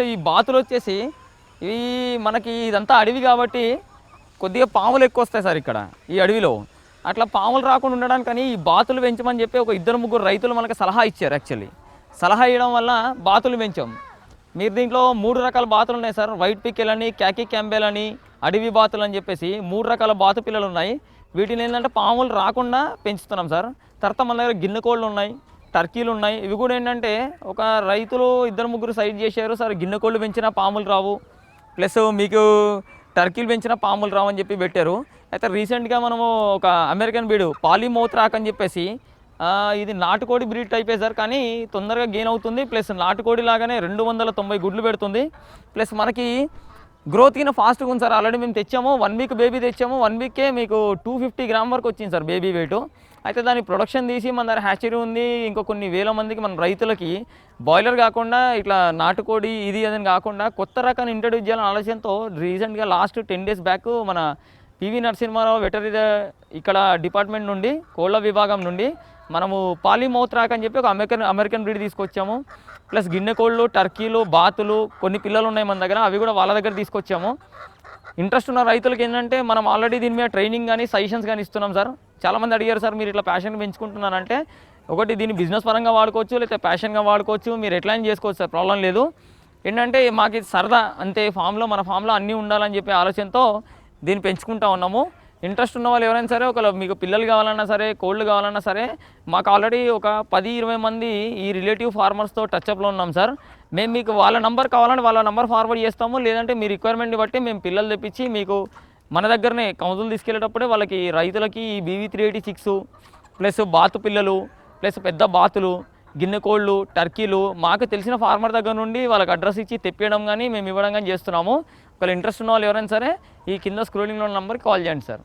Plus ఈ బాతులు వచ్చేసి ఇవి మనకి ఇదంతా అడవి కాబట్టి కొద్దిగా పాములు ఎక్కువ వస్తాయి సార్ ఇక్కడ ఈ అడవిలో. అట్లా పాములు రాకుండా ఉండడానికని ఈ బాతులు పెంచమని చెప్పి ఒక ఇద్దరు ముగ్గురు రైతులు మనకి సలహా ఇచ్చారు యాక్చువల్లీ. సలహా ఇవ్వడం వల్ల బాతులు పెంచాం. మీరు దీంట్లో మూడు రకాల బాతులు ఉన్నాయి సార్. వైట్ పిక్కెల్ అని క్యాకీ క్యాంబెల్ అని అడవి బాతులు అని చెప్పేసి మూడు రకాల బాతు పిల్లలు ఉన్నాయి. వీటిని ఏంటంటే పాములు రాకుండా పెంచుతున్నాం సార్. తర్వాత మన దగ్గర గిన్నె కోళ్ళు ఉన్నాయి. టర్కీలు ఉన్నాయి. ఇవి కూడా ఏంటంటే ఒక రైతులు ఇద్దరు ముగ్గురు సైడ్ చేశారు. సార్ గిన్నె కోళ్ళు పెంచినా పాములు రావు. ప్లస్ మీకు టర్కీలు పెంచిన పాములు రావని చెప్పి పెట్టారు. అయితే రీసెంట్గా మనము ఒక అమెరికన్ బీడు పాలిమోత్రాక్ అని చెప్పేసి ఇది నాటుకోడి బ్రీడ్ టైప్ సార్ కానీ తొందరగా గెయిన్ అవుతుంది. ప్లస్ నాటుకోడి లాగానే రెండు వందల తొంభై గుడ్లు పెడుతుంది. ప్లస్ మనకి గ్రోత్ కింద ఫాస్ట్గా ఉంది సార్. ఆల్రెడీ మేము తెచ్చాము. వన్ వీక్ బేబీ తెచ్చాము. వన్ వీకే మీకు టూ ఫిఫ్టీ గ్రామ్ వరకు వచ్చింది సార్ బేబీ వెయిట్ అయితే దాని ప్రొడక్షన్ తీసి మన దగ్గర హ్యాచరీ ఉంది. ఇంకా కొన్ని వేల మందికి మన రైతులకి బాయిలర్ కాకుండా ఇట్లా నాటుకోడి ఇది అదని కాకుండా కొత్త రకాన్ని ఇంట్రడ్యూస్ చేయాలని ఆలోచనతో రీసెంట్గా లాస్ట్ టెన్ డేస్ బ్యాక్ మన పివి నరసింహారావు వెటరీ ఇక్కడ డిపార్ట్మెంట్ నుండి కోళ్ళ విభాగం నుండి మనము పాలిమౌత్రాక్ అని చెప్పి ఒక అమెరికన్ అమెరికన్ బ్రీడ్ తీసుకొచ్చాము. ప్లస్ గిన్నె కోళ్ళు టర్కీలు బాతులు కొన్ని పిల్లలు ఉన్నాయి మన దగ్గర అవి కూడా వాళ్ళ దగ్గర తీసుకొచ్చాము. ఇంట్రెస్ట్ ఉన్న రైతులకి ఏంటంటే మనం ఆల్రెడీ దీని మీద ట్రైనింగ్ కానీ సజెషన్స్ కానీ ఇస్తున్నాం సార్. చాలామంది అడిగారు సార్ మీరు ఇట్లా ప్యాషన్ పెంచుకుంటున్నారంటే ఒకటి దీన్ని బిజినెస్ పరంగా వాడుకోవచ్చు లేకపోతే ప్యాషన్గా వాడుకోవచ్చు మీరు ఎట్లా చేసుకోవచ్చు సార్ ప్రాబ్లం లేదు. ఏంటంటే మాకు సరదా అంతే ఫామ్లో మన ఫామ్లో అన్నీ ఉండాలని చెప్పే ఆలోచనతో దీన్ని పెంచుకుంటా ఉన్నాము. ఇంట్రెస్ట్ ఉన్న వాళ్ళు ఎవరైనా సరే ఒకవేళ మీకు పిల్లలు కావాలన్నా సరే కోళ్ళు కావాలన్నా సరే మాకు ఆల్రెడీ ఒక పది ఇరవై మంది ఈ రిలేటివ్ ఫార్మర్స్తో టచ్అప్లో ఉన్నాం సార్ మేము మీకు వాళ్ళ నంబర్ కావాలంటే వాళ్ళ నంబర్ ఫార్వర్డ్ చేస్తాము. లేదంటే మీ రిక్వైర్మెంట్ని బట్టి మేము పిల్లలు తెప్పించి మీకు మన దగ్గరనే కౌన్సిల్ తీసుకెళ్ళేటప్పుడే వాళ్ళకి రైతులకి ఈ BV three eighty six plus బాతు పిల్లలు ప్లస్ పెద్ద బాతులు గిన్నె కోళ్ళు టర్కీలు మాకు తెలిసిన ఫార్మర్ దగ్గర నుండి వాళ్ళకి అడ్రస్ ఇచ్చి తెప్పియడం కానీ మేము ఇవ్వడం కానీ చేస్తున్నాము. ఒకవేళ ఇంట్రెస్ట్ ఉన్న వాళ్ళు ఎవరైనా సరే ఈ కింద స్క్రోలింగ్లో ఉన్న నెంబర్కి కాల్ చేయండి సార్.